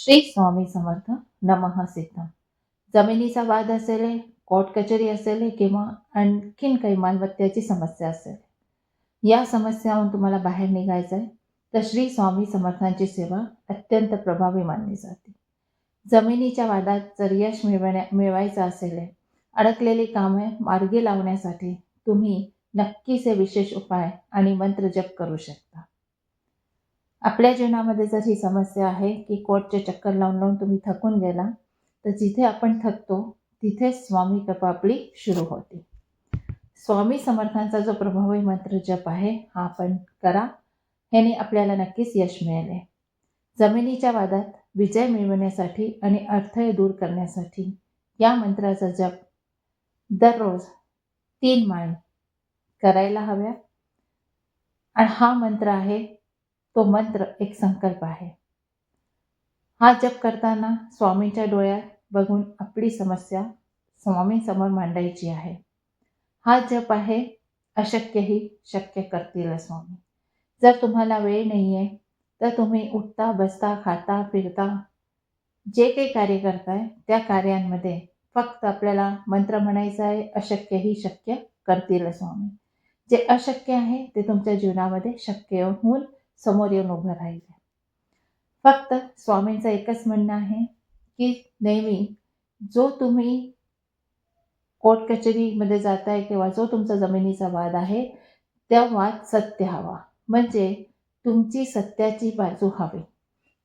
श्री स्वामी समर्थ नमः सिद्ध जमिनीचा वाद असेल कोर्ट कचेरी असेल किंवा आणखीन काही मालमत्तेची समस्या असेल या समस्याहून तुम्हाला बाहेर निघायचं आहे तर श्री स्वामी समर्थांची सेवा अत्यंत प्रभावी मानली जाते जमिनीच्या वादात जर यश मिळवण्या मिळवायचं असेल अडकलेली कामे मार्गी लावण्यासाठी तुम्ही नक्कीच हे विशेष उपाय आणि मंत्र जप करू शकता आपल्या जीवनामध्ये जर ही समस्या आहे की कोर्टचे चक्कर लावून लावून तुम्ही थकून गेला तर जिथे आपण थकतो तिथेच स्वामी कृपा आपली सुरू होते. स्वामी समर्थांचा जो प्रभावी मंत्र जप आहे हा आपण करा. ह्याने आपल्याला नक्कीच यश मिळेल. जमिनीच्या वादात विजय मिळवण्यासाठी आणि अडथळे दूर करण्यासाठी या मंत्राचा जप दररोज तीन माळी करायला हव्या. आणि हा मंत्र आहे तो मंत्र एक संकल्प आहे. हा जप करताना स्वामींच्या डोळ्यात बघून आपली समस्या स्वामींसमोर मांडायची आहे. हा जप आहे अशक्यही शक्य करतील स्वामी. जर तुम्हाला वेळ नाही आहे तर तुम्ही उठता बसता खाता फिरता जे काही कार्य करताय त्या कार्यांमध्ये फक्त आपल्याला मंत्र म्हणायचा आहे अशक्यही शक्य करतील स्वामी. जे अशक्य आहे ते तुमच्या जीवनामध्ये शक्य होऊन समोर येऊन उभं राहिले. फक्त स्वामींचं एकच म्हणणं आहे की नेहमी जो तुम्ही कोर्ट कचेरीमध्ये जाताय किंवा जो तुमचा जमिनीचा वाद आहे त्या वाद सत्य हवा. म्हणजे तुमची सत्याची बाजू हवी.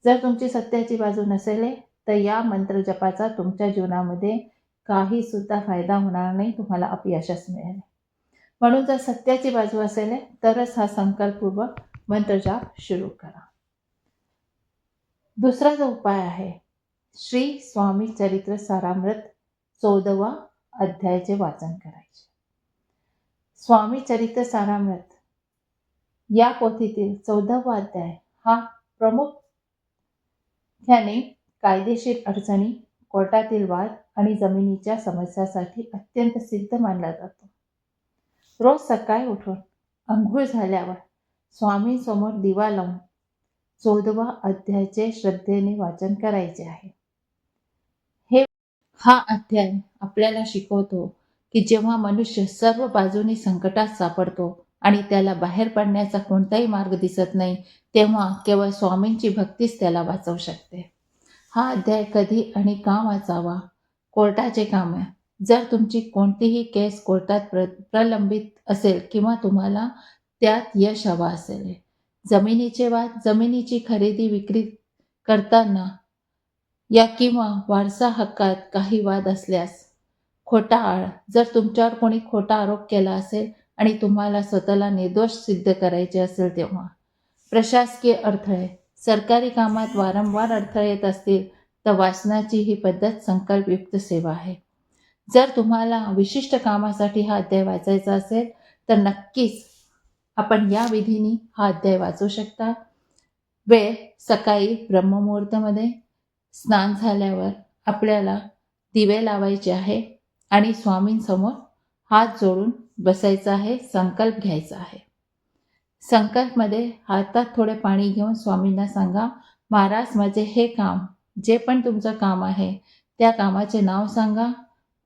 जर तुमची सत्याची बाजू नसेल तर या मंत्र जपाचा तुमच्या जीवनामध्ये काही सुद्धा फायदा होणार नाही तुम्हाला अपयशच मिळेल. म्हणून जर सत्याची बाजू असेल तरच हा संकल्पपूर्वक मंत्रजाप सुरू करा. दुसरा जो उपाय आहे श्री स्वामी चरित्र सारामृत चौदवा अध्यायाचे वाचन करायचे. स्वामी चरित्र सारामृत या पोथीतील चौदावा अध्याय हा प्रमुख ह्याने कायदेशीर अडचणी कोर्टातील वाद आणि जमिनीच्या समस्यासाठी अत्यंत सिद्ध मानला जातो. रोज सकाळी उठून अंघोळ झाल्यावर स्वामींसमोर दिवा लावून चौदवा अध्यायाचे श्रद्धेने वाचन करायचे आहे. हे हा अध्याय आपल्याला शिकवतो की जेव्हा मनुष्य सर्व बाजूनी संकटात सापडतो आणि त्याला बाहेर पडण्याचा कोणताही मार्ग दिसत नाही तेव्हा केवळ स्वामींची भक्तीच त्याला वाचवू शकते. हा अध्याय कधी आणि का वाचावा? कोर्टाचे काम आहे. जर तुमची कोणतीही केस कोर्टात प्र प्रलंबित असेल किंवा तुम्हाला त्यात यश हवा असेल. जमिनीचे वाद जमिनीची खरेदी विक्री करताना या किंवा वारसा हक्कात काही वाद असल्यास खोटा आळ जर तुमच्यावर कोणी खोटा आरोप केला असेल आणि तुम्हाला स्वतःला निर्दोष सिद्ध करायचे असेल तेव्हा. प्रशासकीय अडथळे सरकारी कामात वारंवार अडथळे येत असतील तर वाचनाची ही पद्धत संकल्पयुक्त सेवा आहे. जर तुम्हाला विशिष्ट कामासाठी हा अध्याय वाचायचा असेल तर नक्कीच आपण या विधीने हा अध्याय वाचू शकता. वेळ सकाळी ब्रह्ममुहूर्तामध्ये स्नान झाल्यावर आपल्याला दिवे लावायचे आहे आणि स्वामींसमोर हात जोडून बसायचं आहे संकल्प घ्यायचा आहे. संकल्पमध्ये हातात थोडे पाणी घेऊन स्वामींना सांगा महाराज माझे हे काम जे पण तुमचं काम आहे त्या कामाचे नाव सांगा.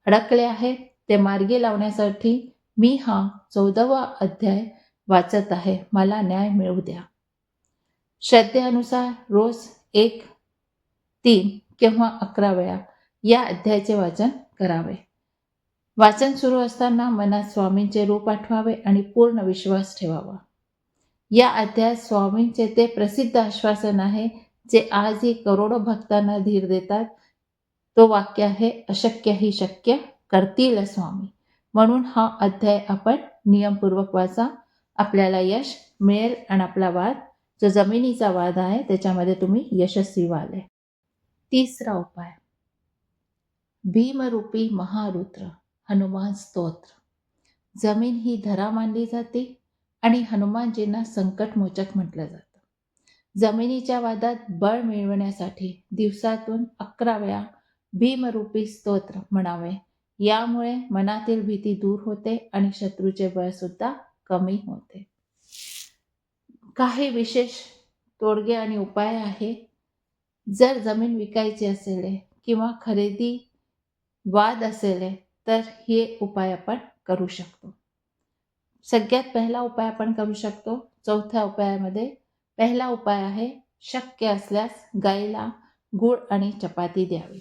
अडकले आहे ते मार्गी लावण्यासाठी मी हा चौदावा अध्याय वाचत आहे. मला न्याय मिळू द्या. श्रद्धेनुसार रोज एक तीन किंवा अकरा वेळा या अध्यायाचे वाचन करावे. वाचन सुरू असताना मनात स्वामींचे रूप आठवावे आणि पूर्ण विश्वास ठेवावा. या अध्यायात स्वामींचे ते प्रसिद्ध आश्वासन आहे जे आजही करोडो भक्तांना धीर देतात. तो वाक्य आहे अशक्य ही शक्य करतील स्वामी. म्हणून हा अध्याय आपण नियमपूर्वक वाचा. आपल्याला यश मिळेल आणि आपला वाद जो जमिनीचा वाद आहे त्याच्यामध्ये तुम्ही यशस्वी व्हाल. तिसरा उपाय. भीमरूपी महारुद्र हनुमान स्तोत्र. जमीन ही धरा मानली जाते आणि हनुमानजींना संकटमोचक म्हटलं जातं. जमिनीच्या वादात बळ मिळवण्यासाठी दिवसातून अकरा वेळा भीमरूपी स्तोत्र म्हणावे. यामुळे मनातील भीती दूर होते आणि शत्रूचे बळ सुद्धा कमी होते. काही विशेष तोडगे आणि उपाय आहे. जर जमीन विकायची असेल किंवा खरेदी वाद असेल तर हे उपाय आपण करू शकतो. सगळ्यात पहिला उपाय आपण करू शकतो. चौथ्या उपायामध्ये पहिला उपाय आहे शक्य असल्यास गाईला गुळ आणि चपाती द्यावी.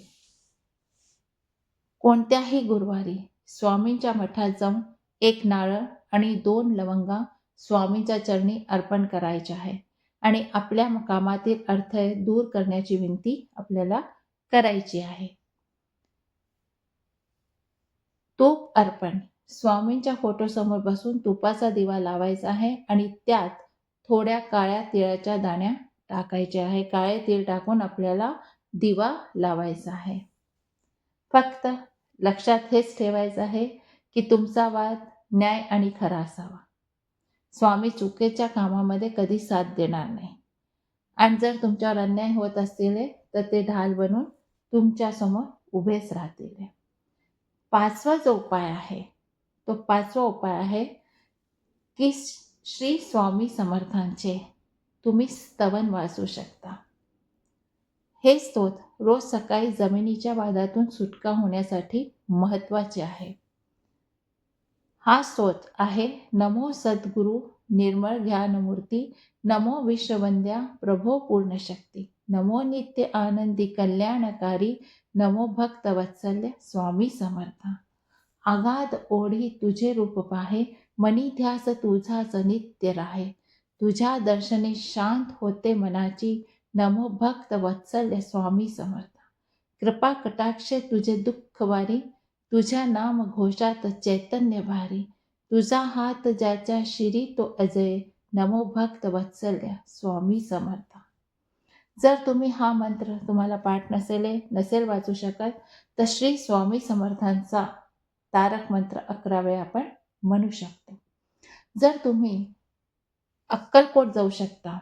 कोणत्याही गुरुवारी स्वामींच्या मठात जाऊन एक नारळ आणि दोन लवंगा स्वामींच्या चरणी अर्पण करायच्या आहे. आणि आपल्या कामातील अडथळे दूर करण्याची विनंती आपल्याला करायची आहे. तूप अर्पण. स्वामींच्या फोटोसमोर बसून तुपाचा दिवा लावायचा आहे आणि त्यात थोड्या काळ्या तिळाच्या दाण्या टाकायच्या आहे. काळे तीळ टाकून आपल्याला दिवा लावायचा आहे. फक्त लक्षात हेच ठेवायचं आहे की तुमचा वाद न्याय आणि खरा असावा. स्वामी चुकीच्या कामामध्ये कधी साथ देणार नाही. आणि जर तुमच्यावर अन्याय होत असतील तर ते ढाल बनून तुमच्यासमोर उभेच राहतील. पाचवा जो उपाय आहे तो पाचवा उपाय आहे की श्री स्वामी समर्थांचे तुम्ही स्तवन वाचू शकता. हे स्तोत रोज सकाळी जमिनीच्या वादातून सुटका होण्यासाठी महत्त्वाचे आहे. हा स्तोत आहे नमो सद्गुरु निर्मळ ज्ञानमूर्ती नमो विश्ववंद्या प्रभो पूर्ण शक्ती नमो नित्य आनंदी कल्याणकारी नमो भक्त वत्सल्य स्वामी समर्थ. आगाध ओढी तुझे रूप पाहे मनी ध्यास तुझाच नित्य राहे. तुझ्या दर्शने शांत होते मनाची नमो भक्त वत्सल्य स्वामी समर्थ. कृपा कटाक्ष तुझे दुःख वारी तुझ्या नाम घोषात चैतन्य भारी. तुझा हात ज्याच्या शिरी तो अजय. नमो भक्त वत्सल्य स्वामी समर्थ. जर तुम्ही हा मंत्र तुम्हाला पाठ नसेल नसेल वाचू शकत तर श्री स्वामी समर्थांचा तारक मंत्र अकरा वेळा आपण म्हणू शकतो. जर तुम्ही अक्कलकोट जाऊ शकता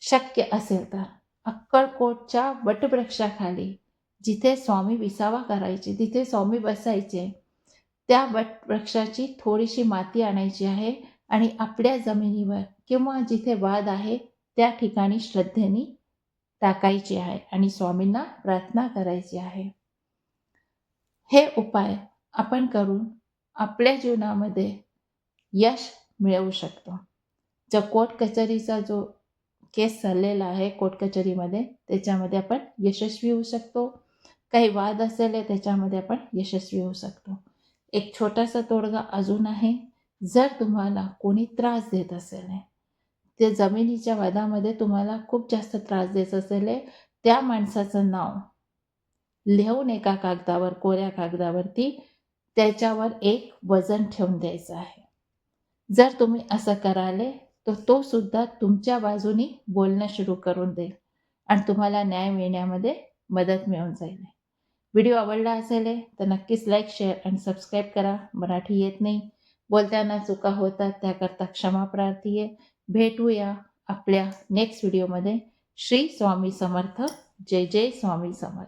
शक्य असेल तर अक्कलकोटच्या वटवृक्षाखाली जिथे स्वामी विसावा करायचे तिथे स्वामी बसायचे त्या वटवृक्षाची थोडीशी माती आणायची आहे आणि आपल्या जमिनीवर किंवा जिथे वाद आहे त्या ठिकाणी श्रद्धेने टाकायची आहे आणि स्वामींना प्रार्थना करायची आहे. हे उपाय आपण करून आपल्या जीवनामध्ये यश मिळवू शकतो. जो कोर्ट कचेरीचा जो केस चाललेला आहे कोर्ट कचेरीमध्ये त्याच्यामध्ये आपण यशस्वी होऊ शकतो. काही वाद असेल त्याच्यामध्ये आपण यशस्वी होऊ शकतो. एक छोटासा तोडगा अजून आहे. जर तुम्हाला कोणी त्रास देत असेल ते जमिनीच्या वादामध्ये तुम्हाला खूप जास्त त्रास देत असेल त्या माणसाचं नाव लिहून एका कागदावर कोऱ्या कागदावरती त्याच्यावर एक वजन ठेवून द्यायचं आहे. जर तुम्ही असं कराले तर तो सुद्धा तुमच्या बाजूनी बोलणं सुरू करून देईल आणि तुम्हाला न्याय मिळण्यामध्ये मदत मिळून जाईल. व्हिडिओ आवडला असेल तर नक्कीच लाईक शेअर आणि सबस्क्राईब करा. मराठी येत नाही. बोलताना चुका होतात त्याकरता क्षमा प्रार्थी आहे. भेटूया आपल्या नेक्स्ट व्हिडिओमध्ये श्री स्वामी समर्थ. जय जय स्वामी समर्थ.